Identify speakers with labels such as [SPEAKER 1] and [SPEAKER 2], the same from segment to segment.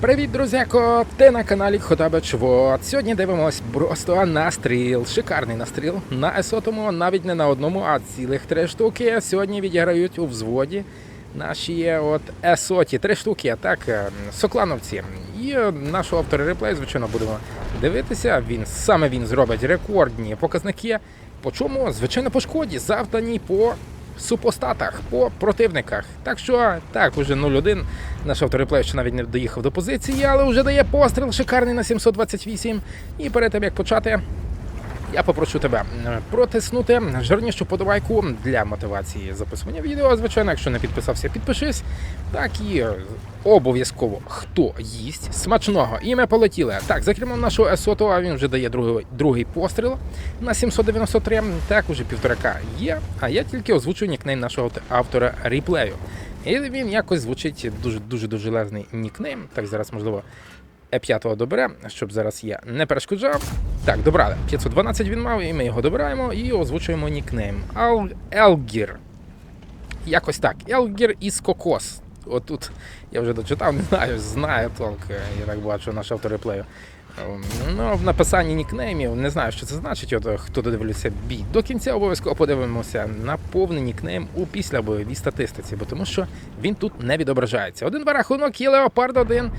[SPEAKER 1] Привіт, друзяко! Ти на каналі Хотабич Вот. Сьогодні дивимось просто настріл. Шикарний настріл. На есотому, навіть не на одному, а цілих три штуки. Сьогодні відіграють у взводі наші от есоті. Три штуки, так, е, соклановці. І е, нашого автора реплей, звичайно, будемо дивитися. Він саме він зробить рекордні показники. По чому? Звичайно, по шкоді, завдані по супостатах, по противниках. Так що, так, уже 0-1. Наш автореплей ще навіть не доїхав до позиції, але вже дає постріл шикарний на 728. І перед тим як почати, я попрошу тебе протиснути жирнішу подобайку для мотивації записування відео. Звичайно, якщо не підписався, підпишись. Так і обов'язково хто їсть смачного. І ми полетіли. Так, за кермом нашого Есоту, а він вже дає другий, другий постріл на 793. Так, уже півторака є. А я тільки озвучую нікнейм нашого автора реплею. І він якось звучить дуже дуже дуже нікнейм. Так, зараз можливо. Е5 добере, щоб зараз я не перешкоджав. Так, добрали. 512 він мав, і ми його добираємо і озвучуємо нікнейм. Ал... Елгір. Якось так. Елгір із Кокос. Отут я вже дочитав, не знаю, знає толк, я так бачу, наш автор реплею. Ем, Ну, в написанні нікнеймів не знаю, що це значить, от хто додивлюється бій. До кінця обов'язково подивимося на повний нікнейм у післябойовій статистиці, бо тому що він тут не відображається. Один рахунок є Леопард 1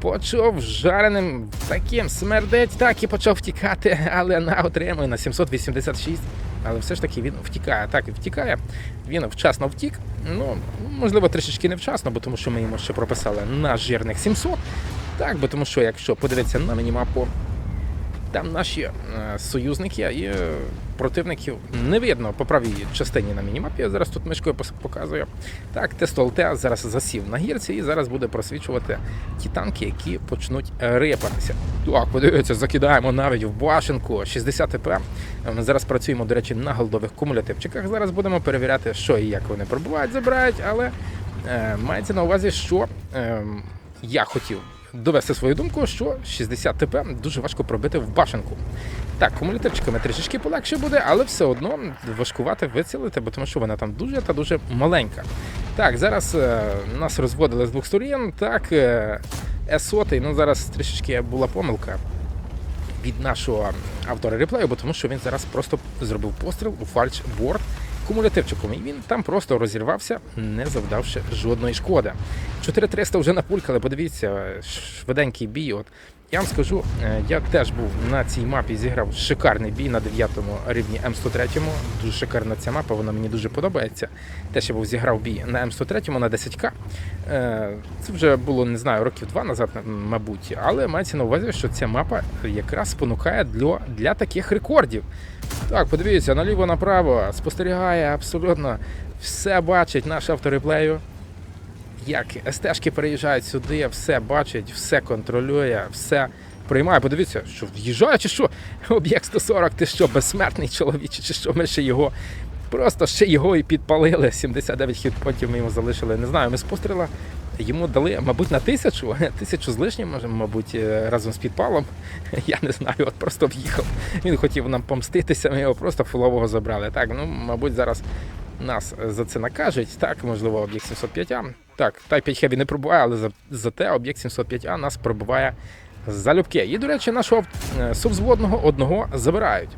[SPEAKER 1] почав жареним таким смердець, так і почав втікати, але на отримує на 786. Але все ж таки він втікає. Так втікає. Він вчасно втік. Ну, можливо, трішечки невчасно, бо тому що ми йому ще прописали на жирних 700. Так, бо тому що, якщо подивитися на мінімапу, там наші е, союзники і противників не видно по правій частині на мінімапі. Зараз тут мишкою показую. Так, Тестол Т зараз засів на гірці і зараз буде просвічувати ті танки, які почнуть рипатися. Так, подивіться, закидаємо навіть в башенку 60 ТП. Ми зараз працюємо, до речі, на голдових кумулятивчиках. Зараз будемо перевіряти, що і як вони пробувають, забирають, але е, мається на увазі, що е, я хотів довести свою думку, що 60 ТП дуже важко пробити в башенку. Так, кумулятивчиками трішечки полегше буде, але все одно важкувати вицілити, бо тому що вона там дуже та дуже маленька. Так, зараз е, нас розводили з двох сторін. Так, е, С100, ну зараз трішечки була помилка від нашого автора реплею, бо тому що він зараз просто зробив постріл у фальшборд кумулятивчиком, і він там просто розірвався, не завдавши жодної шкоди. 4300 вже напулькали, подивіться, швиденький бій. От я вам скажу, е, я теж був на цій мапі, зіграв шикарний бій на 9 рівні М103. Дуже шикарна ця мапа, вона мені дуже подобається. Теж я був зіграв бій на М103 на 10К. Е, Це вже було, не знаю, років два назад, мабуть. Але мається на увазі, що ця мапа якраз спонукає для, для таких рекордів. Так, подивіться, наліво направо, спостерігає абсолютно все бачить наш автореплею. Як СТшки переїжджають сюди, все бачить, все контролює, все приймає. Подивіться, що в'їжджає чи що? Об'єкт 140, ти що, безсмертний чоловіче, чи що ми ще його. Просто ще його і підпалили. 79 хітпотів ми йому залишили. Не знаю, ми з постріла йому дали, мабуть, на тисячу, тисячу з лишнім, може, мабуть, е, разом з підпалом. Я не знаю, от просто в'їхав. Він хотів нам помститися, ми його просто фулового забрали. Так, ну, мабуть, зараз нас за це накажуть. Так, можливо, об'єкт 705А. Так, Type 5 Heavy не пробуває, але за, зате об'єкт 705А нас пробуває залюбки. І, до речі, нашого е, сувзводного одного забирають.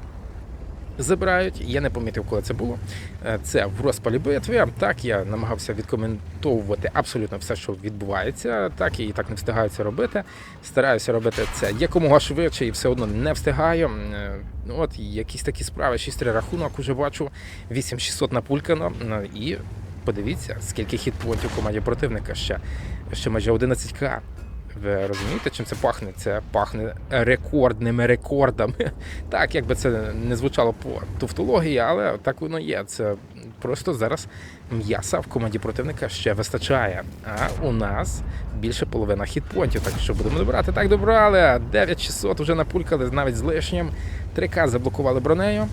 [SPEAKER 1] Забирають, я не помітив, коли це було. Е, Це в розпалі битви. Так, я намагався відкоментовувати абсолютно все, що відбувається. Так, і так не встигаю це робити. Стараюся робити це якомога швидше і все одно не встигаю. Е, Ну, От якісь такі справи, 6-3 рахунок уже бачу, 8600 напулькано. І подивіться, скільки хітпонтів у команді противника ще, ще майже 11к. Ви розумієте, чим це пахне? Це пахне рекордними рекордами. Так, якби це не звучало по туфтології, але так воно є. Це просто зараз м'яса в команді противника ще вистачає. А у нас більше половина хітпонтів. Так що будемо добирати. Так добрали. 9600 вже напулькали навіть з лишнім. 3К заблокували бронею.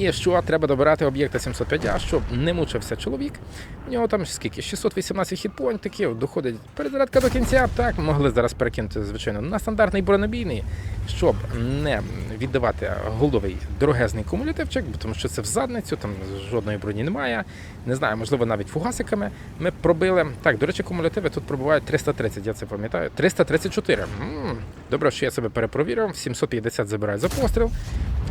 [SPEAKER 1] І що треба добирати об'єкта 705А, щоб не мучився чоловік. У нього там скільки? 618 хітпойнтиків, доходить перезарядка до кінця. Так, могли зараз перекинути, звичайно, на стандартний бронебійний, щоб не віддавати голдовий дорогезний кумулятивчик, тому що це в задницю, там жодної броні немає. Не знаю, можливо, навіть фугасиками ми пробили. Так, до речі, кумулятиви тут пробувають 330, я це пам'ятаю. 334. М, Добре, що я себе перепровірив. 750 забирають за постріл.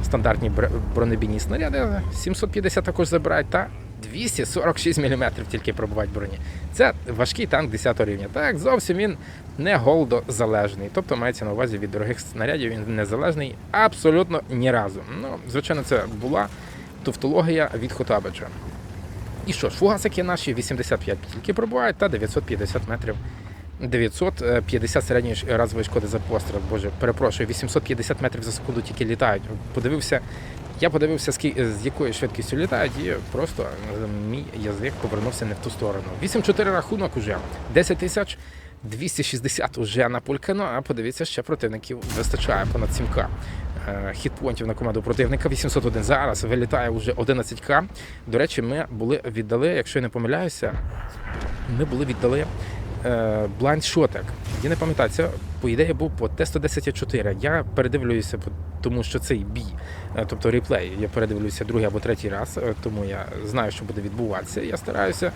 [SPEAKER 1] Стандартні бронебійні снаряди 750 також забирають та 246 мм тільки пробувають броні. Це важкий танк 10 рівня. Так, зовсім він не голдозалежний. Тобто мається на увазі від дорогих снарядів він незалежний абсолютно ні разу. Ну, звичайно, це була туфтологія від Хотабича. І що ж, фугасики наші 85 тільки пробувають та 950 метрів. 950 середньої разової шкоди за постріл. Боже, перепрошую, 850 метрів за секунду тільки літають. Подивився, я подивився, з якою швидкістю літають, і просто е, мій язик повернувся не в ту сторону. 8-4 рахунок уже, 10 тисяч 260 уже на пулькано, а подивіться, ще противників вистачає понад 7к. Е, Хітпонтів на команду противника 801 зараз вилітає вже 11к. До речі, ми були віддали, якщо я не помиляюся, ми були віддали блайндшотик. Я не пам'ятаю, це по ідеї був по Т-110-4. Я передивлююся, тому що цей бій, е, тобто реплей, я передивлюся другий або третій раз, е, тому я знаю, що буде відбуватися. Я стараюся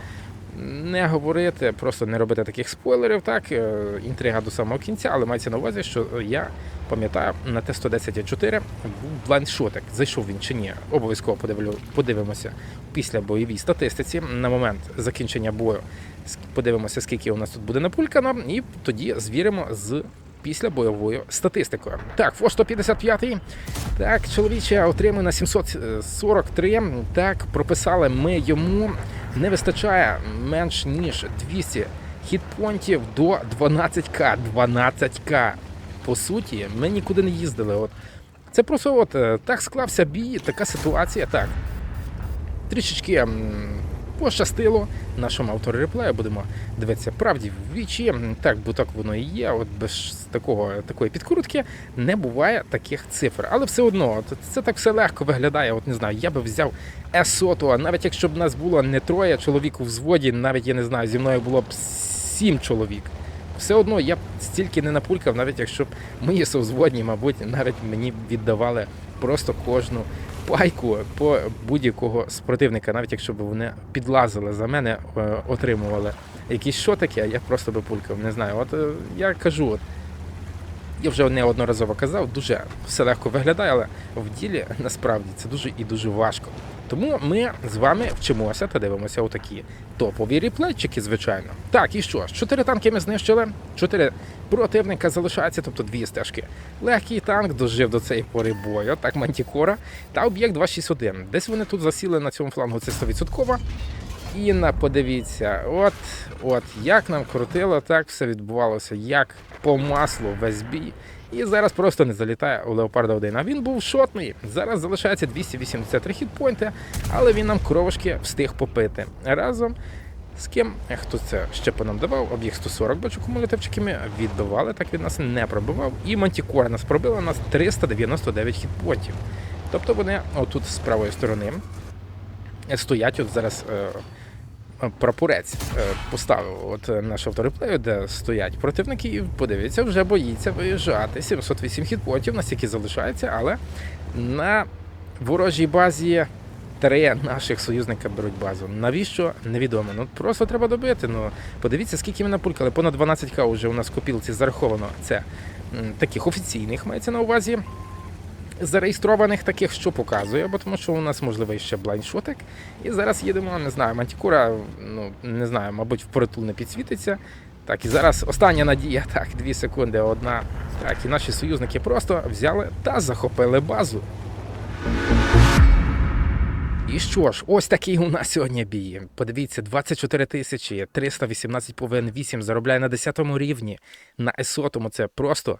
[SPEAKER 1] не говорити, просто не робити таких спойлерів, так, е, інтрига до самого кінця, але мається на увазі, що я пам'ятаю, на Т-110-4 був блайндшотик. Зайшов він чи ні, обов'язково подивлю, подивимося після бойовій статистиці на момент закінчення бою. Подивимося, скільки у нас тут буде напулькано, і тоді звіримо з після бойовою статистикою. Так, ФО 155. Так, чоловіче отримує на 743. Так, прописали ми йому. Не вистачає менш ніж 200 хітпонтів до 12к. 12к. По суті, ми нікуди не їздили. От це просто от е, так склався бій, така ситуація. Так. Трішечки пощастило нашому автору реплею. Будемо дивитися правді в вічі. Так, бо так воно і є. От без такого, такої підкрутки не буває таких цифр. Але все одно, це так все легко виглядає. От не знаю, я би взяв Есоту, а навіть якщо б нас було не троє чоловік у взводі, навіть я не знаю, зі мною було б сім чоловік. Все одно я б стільки не напулькав, навіть якщо б мої совзводні, мабуть, навіть мені віддавали просто кожну пайку по будь-якого спротивника, навіть якщо б вони підлазили за мене, е, отримували якісь а я просто би пулькав. Не знаю. От е, я кажу, я вже неодноразово казав, дуже все легко виглядає, але в ділі насправді це дуже і дуже важко. Тому ми з вами вчимося та дивимося у такі топові ріплейчики, звичайно. Так, і що ж, чотири танки ми знищили, чотири противника залишається, тобто дві стежки. Легкий танк дожив до цієї пори бою, так Мантікора та об'єкт 261. Десь вони тут засіли на цьому флангу, це 100%. І на подивіться, от, от як нам крутило, так все відбувалося, як по маслу весь бій. І зараз просто не залітає у Леопарда 1. А він був шотний. Зараз залишається 283 хітпойнти, але він нам кровушки встиг попити. Разом з ким, хто це ще по нам давав, об'єкт 140, бачу, кумулятивчики ми відбивали, так від нас не пробивав. І Мантікора нас пробила, нас 399 хітпойнтів. Тобто вони отут з правої сторони стоять от зараз. е, Прапорець е, поставив от е, наш автореплею, де стоять противники, і подивіться, вже боїться виїжджати. 708 хітпотів, настільки залишається, але на ворожій базі три наших союзника беруть базу. Навіщо? Невідомо. Ну просто треба добити. Ну подивіться, скільки ми напулькали. Понад 12к вже у нас в копілці зараховано. Це таких офіційних мається на увазі зареєстрованих таких, що показує, бо тому що у нас можливий ще блайндшотик. І зараз їдемо, не знаю, мантікура, ну не знаю, мабуть, впоритул не підсвітиться. Так, і зараз остання надія, так, дві секунди, одна. Так, і наші союзники просто взяли та захопили базу. І що ж, ось такий у нас сьогодні бій. Подивіться, 24 тисячі 318 повинен 8 заробляє на 10 рівні. На есотому це просто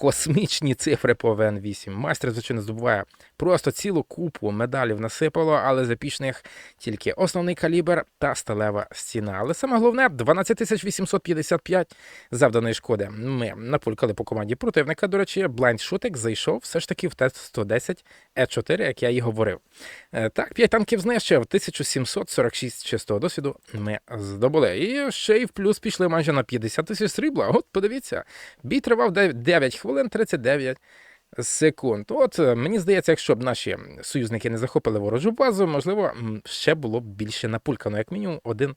[SPEAKER 1] космічні цифри по ВН8. Майстер, звичайно, здобуває просто цілу купу медалів насипало, але з епічних тільки основний калібр та сталева стіна. Але саме головне 12855 завданої шкоди. Ми напулькали по команді противника. До речі, блайндшотик зайшов все ж таки в Т-110 Е4, як я і говорив. Е, Так, 5 танків знищив, 1746 чистого досвіду ми здобули. І ще й в плюс пішли майже на 50 тисяч срібла. От подивіться, бій тривав 9 хвилин 39 секунд. От е, мені здається, якщо б наші союзники не захопили ворожу базу, можливо, ще було б більше напулькано, як мінімум, один,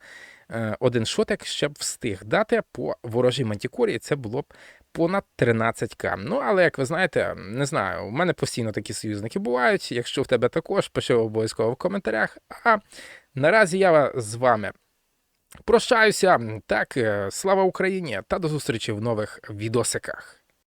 [SPEAKER 1] е, один шотик ще б встиг дати по ворожій мантікорі, і це було б понад 13к. Ну, але як ви знаєте, не знаю, у мене постійно такі союзники бувають. Якщо в тебе також, пиши обов'язково в коментарях. А наразі я з вами. Прощаюся. Так, е, слава Україні та до зустрічі в нових відосиках.